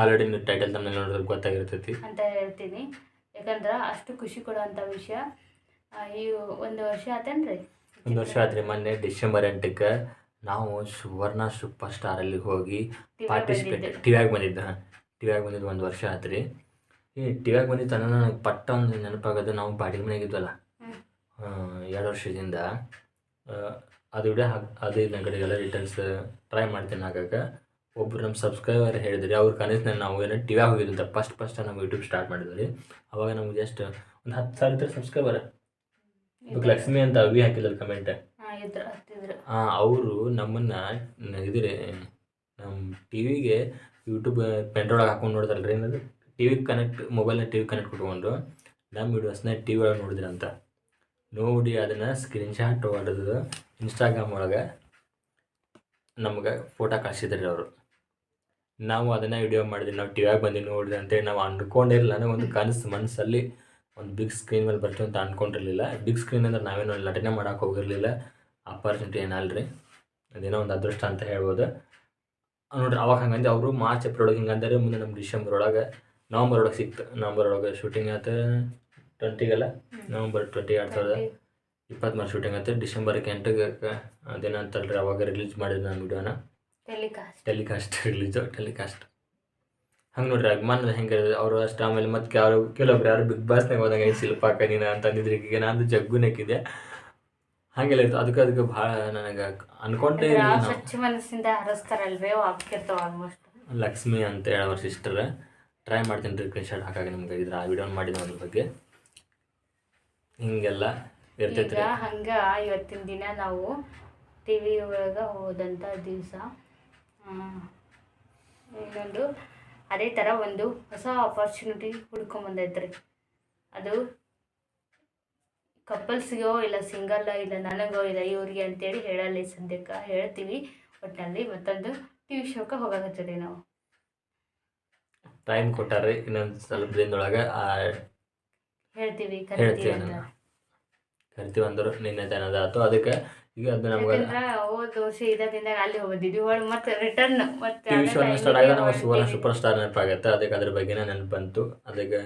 ಆಲ್ರೆಡಿ ನೀವು ಟೈಟಲ್ ತಮ್ಮ ನೋಡಿದ್ರೆ ಗೊತ್ತಾಗಿರ್ತೈತಿ. ಅಂತ ಹೇಳ್ತೀನಿ. ಯಾಕಂದ್ರೆ ಅಷ್ಟು ಖುಷಿ ಕೊಡುವಂಥ ವಿಷಯ. ಈ ಒಂದು ವರ್ಷ ಆತೇನ್ರಿ? ಒಂದು ವರ್ಷ ಆತ್ರಿ ಮೊನ್ನೆ ಡಿಸೆಂಬರ್ ಎಂಟಕ್ಕೆ ನಾವು ಸುವರ್ಣ ಸೂಪರ್ ಸ್ಟಾರಲ್ಲಿ ಹೋಗಿ ಪಾರ್ಟಿಸಿಪೇಟ್. ಟಿವ್ಯಾಗ ಬಂದಿದ್ದ ಟಿವ್ಯಾಗ ಬಂದಿದ್ದು ಒಂದು ವರ್ಷ ಆತ್ರಿ. ಈ ಟಿವ್ಯಾಗ ಬಂದಿದ್ದ ತನ ನನಗೆ ಪಟ್ಟ ಒಂದು ನೆನಪಾಗೋದು ನಾವು ಬಾಡಿಗೆ ಮನೆಗಿದ್ವಲ್ಲ. ಎರಡು ವರ್ಷದಿಂದ ಅದು ವಿಡಿಯೋ ಹಾಕಿ ಅದು ನನ್ನ ಕಡೆಗೆಲ್ಲ ರಿಟರ್ನ್ಸ್ ಟ್ರೈ ಮಾಡ್ತೀನಿ ಹಾಕಕ್ಕೆ ಒಬ್ರು ನಮ್ಮ ಸಬ್ಸ್ಕ್ರೈಬರ್ ಹೇಳಿದ್ರಿ ಅವ್ರ ಕನಸಿನಲ್ಲಿ ನಾವು ಏನೋ ಟಿವ್ಯಾಗ ಹೋಗಿದ್ದಂತ ಫಸ್ಟ್ ಫಸ್ಟ್ ನಾವು ಯೂಟ್ಯೂಬ್ ಸ್ಟಾರ್ಟ್ ಮಾಡಿದ್ವಿ. ಅವಾಗ ನಮ್ಗೆ ಜಸ್ಟ್ ಒಂದು ಹತ್ತು ಸಾವಿರ ಸಬ್ಸ್ಕ್ರೈಬರ್ ಲಕ್ಷ್ಮಿ ಅಂತ ಅವಿ ಹಾಕಿಲ್ಲ ಕಮೆಂಟ್ ಹಾಂ ಅವರು ನಮ್ಮನ್ನು ಇದ್ರೆ ನಮ್ಮ ಟಿ ವಿಗೆ ಯೂಟ್ಯೂಬ್ ಪೆಂಡ್ರೊಳಗೆ ಹಾಕೊಂಡು ನೋಡ್ತಾರಲ್ರಿ ಏನದು? ಟಿ ವಿ ಕನೆಕ್ಟ್ ಮೊಬೈಲ್ನ ಟಿ ವಿ ಕನೆಕ್ಟ್ ಕೊಟ್ಕೊಂಡು ನಮ್ಮ ವೀಡಿಯೋಸ್ನ ಟಿ ವಿ ಒಳಗೆ ಅಂತ. ನೋಡಿ ಅದನ್ನು ಸ್ಕ್ರೀನ್ಶಾಟ್ ಹೊಡೆದು ಇನ್ಸ್ಟಾಗ್ರಾಮ್ ಒಳಗೆ ನಮ್ಗೆ ಫೋಟೋ ಕಳಿಸಿದ್ರಿ ಅವರು. ನಾವು ಅದನ್ನು ವಿಡಿಯೋ ಮಾಡಿದ್ವಿ ನಾವು ಟಿವ್ಯಾಗ ಬಂದು ನೋಡಿದ್ವಿ ಅಂತೇಳಿ ನಾವು ಅಂದ್ಕೊಂಡಿರಲಿಲ್ಲ. ನನಗೆ ಒಂದು ಕನಸು ಮನಸ್ಸಲ್ಲಿ ಒಂದು ಬಿಗ್ ಸ್ಕ್ರೀನ್ ಮೇಲೆ ಬರ್ತೀವಿ ಅಂತ ಅಂದ್ಕೊಂಡಿರಲಿಲ್ಲ. ಬಿಗ್ ಸ್ಕ್ರೀನ್ ಅಂದ್ರೆ ನಾವೇನು ನಟನೆ ಮಾಡೋಕೆ ಹೋಗಿರಲಿಲ್ಲ. ಆಪರ್ಚುನಿಟಿ ಏನಲ್ರಿ? ಅದೇನೋ ಒಂದು ಅದೃಷ್ಟ ಅಂತ ಹೇಳ್ಬೋದು. ನೋಡ್ರಿ ಅವಾಗ ಹಂಗಂದ್ರೆ ಅವರು ಮಾರ್ಚ್ ಏಪ್ರಿಲ್ ಒಳಗೆ ಹಿಂಗಂದರೆ ಮುಂದೆ ನಮ್ಮ ಡಿಸೆಂಬರ್ ಒಳಗೆ ನವಂಬರ್ ಒಳಗೆ ಸಿಕ್ತು. ನವಂಬರ್ ಒಳಗೆ ಶೂಟಿಂಗ್ ಆಯ್ತು. ಟ್ವೆಂಟಿಗೆಲ್ಲ ನವಂಬರ್ ಟ್ವೆಂಟಿ ಎರಡು ಸಾವಿರದ ಇಪ್ಪತ್ತ್ಮೂರು ಶೂಟಿಂಗ್ ಆಯ್ತು. ಡಿಸೆಂಬರ್ಗೆ ಎಂಟಕ್ಕೆ ಅದೇನಂತಲ್ರಿ ಅವಾಗ ರಿಲೀಸ್ ಮಾಡಿದ್ರು ನಾನು ವಿಡಿಯೋನ ಟೆಲಿಕಾಸ್ಟ್ ಟೆಲಿಕಾಸ್ಟ್ ರಿಲೀಸು ಟೆಲಿಕಾಸ್ಟ್ ಹಂಗೆ ನೋಡ್ರಿ ಅಭಿಮಾನದ ಹೆಂಗೆ ಅವರು ಅಷ್ಟು ಆಮೇಲೆ ಮತ್ತೆ ಯಾರು ಕೆಲವೊಬ್ರು ಯಾರು ಬಿಗ್ ಬಾಸ್ನಾಗ ಹೋದಾಗ ಶಿಲ್ಪಾಕ ನೀನು ಅಂತಂದಿದ್ರೆ ಈಗ ನಾನು ಜಗ್ಗು ನೆಕ್ಕಿದೆ ಹಾಗೆಲ್ಲ ಇತ್ತು. ಅದಕ್ಕೆ ಅದಕ್ಕೆ ಭಾಳ ನನಗೆ ಅನ್ಕೊಂಡೆ ಸ್ವಚ್ಛ ಮನಸ್ಸಿಂದ ಹರಿಸ್ತಾರಲ್ವೇ ಆಗ್ತಿರ್ತಾವ ಆಲ್ಮೋಸ್ಟ್ ಲಕ್ಷ್ಮಿ ಅಂತ ಹೇಳಿ ಅವ್ರ ಸಿಸ್ಟರ್ ಟ್ರೈ ಮಾಡ್ತೀನಿ ರೀ ಸ್ಕ್ರೀನ್ ಶಾಟ್ ಹಾಕಾಗ ನಿಮ್ಗೆ ಇದ್ರ. ಆ ವಿಡಿಯೋ ಮಾಡಿದ ಅದ್ರ ಬಗ್ಗೆ. ಹಿಂಗೆಲ್ಲ ಇರ್ತೈತ್ರಿ ಹಂಗೆ ಹಂಗ ಇವತ್ತಿನ ದಿನ ನಾವು ಟಿ ವಿ ಒಳಗೆ ಹೋದಂಥ ದಿವಸ ಇನ್ನೊಂದು ಅದೇ ಥರ ಒಂದು ಹೊಸ ಆಪರ್ಚುನಿಟಿ ಹುಡ್ಕೊಂಬಂದೈತ್ರಿ ಅದು ಕಪಲ್ಸ್ಗೋ ಇಲ್ಲ ಸಿಂಗಲ್ ಇಲ್ಲ ನನಗೋ ಇಲ್ಲ ಇವ್ರಿಗೆ ಅಂತೇಳಿ ಹೇಳಲ್ಲ ಸದ್ಯಕ್ಕೆ ಹೇಳ್ತೀವಿ. ಒಟ್ಟಿನಲ್ಲಿ ಮತ್ತೊಂದು ಟಿ ವಿ ಶೋಕ್ಕೆ ಹೋಗಾಕತ್ತೀವಿ ನಾವು. ಟೈಮ್ ಕೊಟ್ಟಾರ್ರಿ ಇನ್ನೊಂದು ಸ್ವಲ್ಪ ದಿನದೊಳಗೆ ಹೇಳ್ತೀವಿ ಕರಿತೀವಿ ಅಂದರು ನಿನ್ನೆ ತನದ ಆಯ್ತು ಅದಕ್ಕೆ ಈಗ ಅದು ನಮ್ಗೆ ಹೋದ ವರ್ಷ ಅಲ್ಲಿ ಹೋಗಿದ್ವಿ ಹೊಳ್ ಮತ್ತೆ ರಿಟರ್ನ್ ಮತ್ತೆ ಟಿ ವಿ ಶೋ ಸ್ಟಾರ್ಟ್ ಆಗ ನಾವು ಸುವರ್ಣ ಸೂಪರ್ ಸ್ಟಾರ್ ನೆನಪಾಗತ್ತೆ. ಅದಕ್ಕೆ ಅದ್ರ ಬಗ್ಗೆನೇ ನೆನಪು ಬಂತು. ಅದಕ್ಕೆ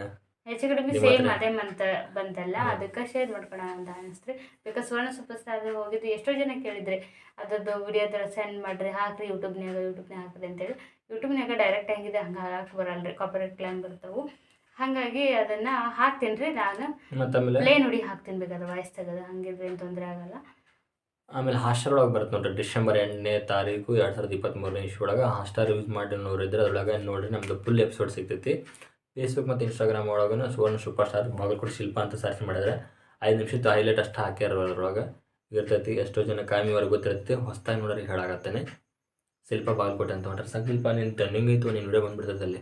ಹೆಚ್ಚು ಕಡಿಮೆ ಸೇಮ್? ಅದೇ ಮಂತ ಬಂತಲ್ಲ ಅದಕ್ಕೆ ಶೇರ್ ಮಾಡ್ಕೊಳ ಅಂತ ಅನಿಸ್ತ್ರಿ. ಬೇಕಾದ್ರೆ ಸುವರ್ಣ ಸೂಪರ್ ಸ್ಟಾರ್ ಹೋಗಿದ್ದು ಎಷ್ಟೋ ಜನ ಕೇಳಿದ್ರಿ ಅದ್ರದ್ದು ವಿಡಿಯೋ ಥರ ಸೆಂಡ್ ಮಾಡ್ರಿ ಹಾಕ್ರಿ ಯೂಟ್ಯೂಬ್ನ್ಯಾಗ ಯೂಟ್ಯೂಬ್ನ್ಯಾಗ ಹಾಕ್ರಿ ಅಂತೇಳಿ. ಯೂಟ್ಯೂಬ್ನಾಗ ಡೈರೆಕ್ಟ್ ಹೆಂಗಿದೆ ಹಂಗೆ ಹಾಕಿ ಬರಲ್ರಿ ಕಾಪರೇಟ್ ಕ್ಲೈಮ್ ಬರ್ತವು. ಹಾಗಾಗಿ ಅದನ್ನು ಹಾಕ್ತೀನಿ ರೀ ನಾನು ಪ್ಲೇನ್ ಹುಡಿ ಹಾಕ್ತೀನಿ ಬೇಕಾದ್ರೆ ವಾಯ್ಸ್ ತೆಗೆದು ಹಂಗಿದ್ರೆ ಏನು ತೊಂದರೆ ಆಗಲ್ಲ. ಆಮೇಲೆ ಹಾಸ್ಟೆಲ್ ಒಳಗೆ ಬರುತ್ತೆ ನೋಡ್ರಿ. ಡಿಸೆಂಬರ್ ಎಂಟನೇ ತಾರೀಕು ಎರಡು ಸಾವಿರದ ಇಪ್ಪತ್ತ್ಮೂರನೇ ಇಶ್ಯೂ ಒಳಗೆ ಹಾಸ್ಟಾರ್ ಯೂಸ್ ಮಾಡಿ ಇದ್ರೆ ಅದ್ರೊಳಗೆ ನೋಡಿರಿ ನಮ್ಮದು ಫುಲ್ ಎಪಿಸೋಡ್ ಸಿಗ್ತೈತಿ. ಫೇಸ್ಬುಕ್ ಮತ್ತು ಇನ್ಸ್ಟಾಗ್ರಾಮ್ ಒಳಗೂ ಸುವರ್ಣ ಸೂಪರ್ ಸ್ಟಾರ್ ಬಾಗಲಕೋಟೆ ಶಿಲ್ಪ ಅಂತ ಸರ್ಚ್ ಮಾಡಿದ್ರೆ ಐದು ನಿಮಿಷದ ಹೈಲೈಟ್ ಅಷ್ಟು ಹಾಕ್ಯಾರ ಅದ್ರೊಳಗೆ. ಇರ್ತೈತಿ ಎಷ್ಟೋ ಜನ ಕಾಮಿವರೆಗೆ ಗೊತ್ತಿರುತ್ತೆ ಹೊಸ್ದಾಗಿ ನೋಡೋರಿಗೆ ಹೇಳಾಗತ್ತಾನೆ. ಶಿಲ್ಪ ಬಾಗಲಕೋಟೆ ಅಂತ ಹೊಂಟ್ರೆ ಸಾಕು ಶಿಲ್ಪ ನೀನು ಟರ್ನಿಂಗ್ ಐತು ನೀನು ವಿಡಿಯೋ ಬಂದ್ಬಿಡ್ತೈತೆ ಅಲ್ಲಿ.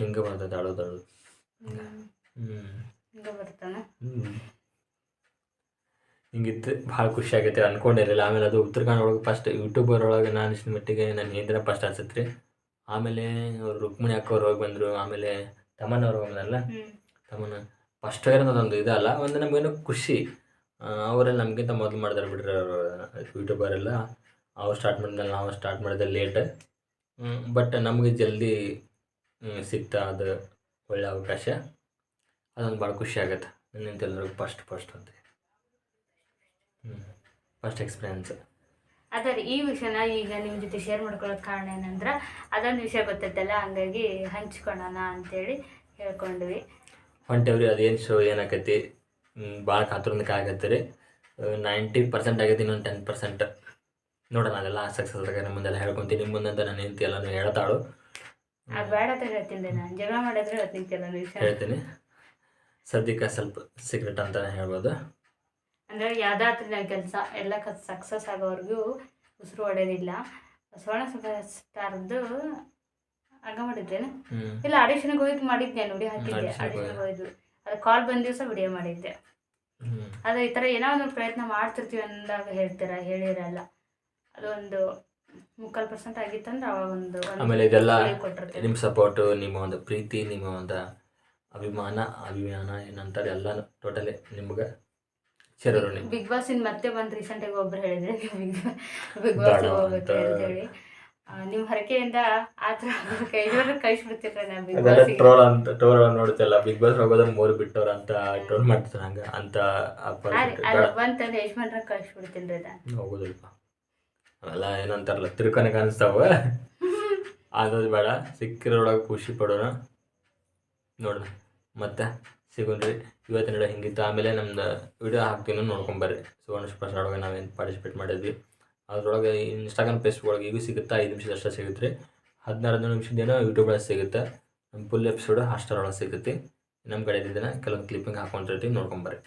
ಹಿಂಗೆ ಬರ್ತೈತೆ ಅಳೋದಳು ಆಡೋದು ಹ್ಞೂ. ಹಿಂಗಿತ್ತು ಭಾಳ ಖುಷಿ ಆಗೈತೆ ಅಂದ್ಕೊಂಡಿರಲಿಲ್ಲ ಆಮೇಲೆ ಅದು ಉತ್ತರ ಕನ್ನಡ ಒಳಗೆ ಫಸ್ಟ್ ಯೂಟ್ಯೂಬರ್ ಒಳಗೆ ನಾನು ಇಷ್ಟು ಮಟ್ಟಿಗೆ ನನ್ನ ಹಿಂದಿನ ಫಸ್ಟ್ ಅನ್ಸತ್ರಿ. ಆಮೇಲೆ ಅವ್ರು ರುಕ್ಮಿಣಿ ಅಕ್ಕವ್ರು ಹೋಗಿ ಬಂದರು. ಆಮೇಲೆ ತಮ್ಮನ ಅವ್ರು ಹೋಗಿದ್ರಲ್ಲ ಹ್ಞೂ ತಮ್ಮನ ಫಸ್ಟ್ ಇರೋದೊಂದು ಇದಲ್ಲ ಒಂದು ನಮಗೇನು ಖುಷಿ. ಅವರೆಲ್ಲ ನಮಗಿಂತ ಮೊದಲು ಮಾಡಿದಾರೆ ಬಿಡ್ರಿ ಅವರು ಯೂಟ್ಯೂಬರ್ ಎಲ್ಲ. ಅವ್ರು ಸ್ಟಾರ್ಟ್ ಮಾಡಿದ್ಮೇಲೆ ನಾವು ಸ್ಟಾರ್ಟ್ ಮಾಡಿದೆ ಲೇಟ್ ಬಟ್ ನಮಗೆ ಜಲ್ದಿ ಸಿಗ್ತಾ ಅದು ಒಳ್ಳೆ ಅವಕಾಶ. ಅದೊಂದು ಭಾಳ ಖುಷಿ ಆಗತ್ತೆ. ನಿಂತೆಲ್ಲರಿಗೂ ಫಸ್ಟ್ ಫಸ್ಟ್ ಅಂತ ಫಸ್ಟ್ ಎಕ್ಸ್ಪೀರಿಯನ್ಸ್ ಅದೇ ರೀ ಈ ವಿಷಯನ ಈಗ ನಿಮ್ಮ ಜೊತೆ ಶೇರ್ ಮಾಡ್ಕೊಳ್ಳೋಕೆ ಕಾರಣ ಏನಂದ್ರೆ ಅದೊಂದು ವಿಷಯ ಗೊತ್ತೈತಲ್ಲ ಹಂಗಾಗಿ ಹಂಚ್ಕೊಳ್ಳೋಣ ಅಂತೇಳಿ ಹೇಳ್ಕೊಂಡ್ವಿ. ಹೊಂಟೇವ್ರಿ ಅದೇನು ಶೋ ಏನಾಕೈತಿ? ಭಾಳ ಕಾತುರಿಂದ ಆಗತ್ತೆ ರೀ. ನೈಂಟಿ ಪರ್ಸೆಂಟ್ ಆಗೈತಿ ಇನ್ನೊಂದು ಟೆನ್ ಪರ್ಸೆಂಟ್ ನೋಡೋಣ ಅದೆಲ್ಲ ಸಕ್ಸಸ್ ಆಗ ಮುಂದೆಲ್ಲ ಹೇಳ್ಕೊಂತೀನಿ. ನಿಮ್ಮ ಮುಂದೆ ನಾನು ಹೆಂಡತಿ ಎಲ್ಲ ಹೇಳ್ತಾಳು. ಅದು ಬೇಡ ಅಂತ ಹೇಳ್ತೀನಿ ನಾನು. ಜಗಳ ಮಾಡಿದ್ರೆ ಹೇಳ್ತೀನಿ ಕೆಲವೊಂದು ವಿಷಯ. ಹೇಳ್ತೀನಿ. ಸದ್ಯಕ್ಕೆ ಸ್ವಲ್ಪ ಸೀಕ್ರೆಟ್ ಅಂತ ಹೇಳ್ಬೋದು. ಅಂದರೆ ಯಾವುದಾದ್ರೂ ಕೆಲಸ ಎಲ್ಲ ಸಕ್ಸಸ್ ಆಗೋವರೆಗೂ ಉಸಿರು ಹೊಡೆಯೋದಿಲ್ಲ ಸುವರ್ಣ ಸ್ಟಾರ್ದು ಹಂಗ ಮಾಡಿದ್ದೇನೆ ಇಲ್ಲ ಆಡಿಷನ್ಗೆ ಹೋಗಿ ಮಾಡಿದ್ದೆ ನೋಡಿ ಹಾಕಿದ್ದೆ ಆಡಿಷನ್ಗೆ ಹೋಯ್ದು ಅದು ಕಾಲ್ ಬಂದ ದಿವಸ ವಿಡಿಯೋ ಮಾಡಿದ್ದೆ. ಅದು ಈ ಥರ ಏನೋ ಒಂದು ಪ್ರಯತ್ನ ಮಾಡ್ತಿರ್ತೀವಿ ಅಂದಾಗ ಹೇಳ್ತೀರ ಹೇಳಿರಲ್ಲ ಅದೊಂದು ಮುಕ್ಕಾಲು ಪರ್ಸೆಂಟ್ ಆಗಿತ್ತಂದ್ರೆ ಅವಾಗ ಒಂದು ಆಮೇಲೆ ಇದೆಲ್ಲ ನಿಮ್ಮ ಸಪೋರ್ಟು ನಿಮ್ಮ ಒಂದು ಪ್ರೀತಿ ನಿಮ್ಮ ಒಂದು ಅಭಿಮಾನ ಅಭಿಮಾನ ಏನಂತಾರೆ ಎಲ್ಲ ಟೋಟಲಿ ನಿಮ್ಗೆ ಸೇರೋರು ಬಿಗ್ ಬಾಸ್ ಇನ್ ಮತ್ತೆ ಬಂದ್ ರೀಸೆಂಟ್ ಆಗಿ ಒಬ್ರು ಹೇಳಿದ್ರೆ ಬಿಗ್ ಬಿಗ್ ಬಾಸ್ ಹೋಗ್ಬೇಕು ಅಂತ. ಆ, ನಿಮ್ಮ ಹರಕೆಯಿಂದ ಆತರ ಥರ ಕೈಜೋರ ನಾ ಬಿಗ್ ಬಾಸ್ ಟ್ರೋಲ್ ಅಂತ ಟ್ರೋಲ್ ನೋಡ್ತಿಲ್ಲ ಬಿಗ್ ಬಾಸ್ ಹೋಗೋದ ಮೂರು ಬಿಟ್ಟವ್ರ ಅಂತ ಟ್ರೋಲ್ ಮಾಡ್ತಾರೆ ಹಂಗ ಅಂತ ಅದು ಬಂತಂದ್ರೆ ಯಜಮಾನ್ರ ಕಳಿಸ್ಬಿಡ್ತೀನಿ ರೀ ಹೋಗೋದಿಲ್ಪ ಅವೆಲ್ಲ ಏನಂತಾರಲ್ಲ ತಿರ್ಕೊನೆ ಕಾಣಿಸ್ತಾವ ಅನ್ನೋದು ಬೇಡ ಸಿಕ್ಕಿರೋಳಗೆ ಖುಷಿ ಪಡೋಣ ನೋಡೋಣ. ಮತ್ತೆ? ಸಿಗೋಣ್ರಿ ಇವತ್ತಿನ ವಿಡಿಯೋ ಹಿಂಗಿತ್ತು. ಆಮೇಲೆ ನಮ್ದು ವಿಡಿಯೋ ಹಾಕ್ತೀನಿ ನೋಡ್ಕೊಂಬರ್ರಿ ಸುವರ್ಣ ಸ್ಪರ್ಶ ಒಳಗೆ ನಾವೇನು ಪಾರ್ಟಿಸಿಪೇಟ್ ಮಾಡಿದ್ವಿ. ಅದ್ರೊಳಗೆ ಇನ್ಸ್ಟಾಗ್ರಾಮ್ ಫೇಸ್ಬುಕ್ ಒಳಗೆ ಈಗೂ ಸಿಗುತ್ತೆ? ಐದು ನಿಮಿಷದಷ್ಟೇ ಸಿಗುತ್ತೆ. ರೀ ಹದಿನಾರು ಹದಿನೇಳು ದಿನ ಯೂಟ್ಯೂಬ್ ಒಳಗೆ ಸಿಗುತ್ತೆ. ನಮ್ಮ ಫುಲ್ ಎಪಿಸೋಡ್ ಹಾಸ್ಟೆಲ್ ಒಳಗೆ ಸಿಗುತ್ತೆ. ನಮ್ಮ ಕಡೆ ಇದ್ದಿದ್ದೇನೆ ಕೆಲವೊಂದು ಕ್ಲಿಪ್ಪಿಂಗ್ ಹಾಕೊಂಡಿರ್ತೀವಿ ನೋಡ್ಕೊಂಬರ್ರಿ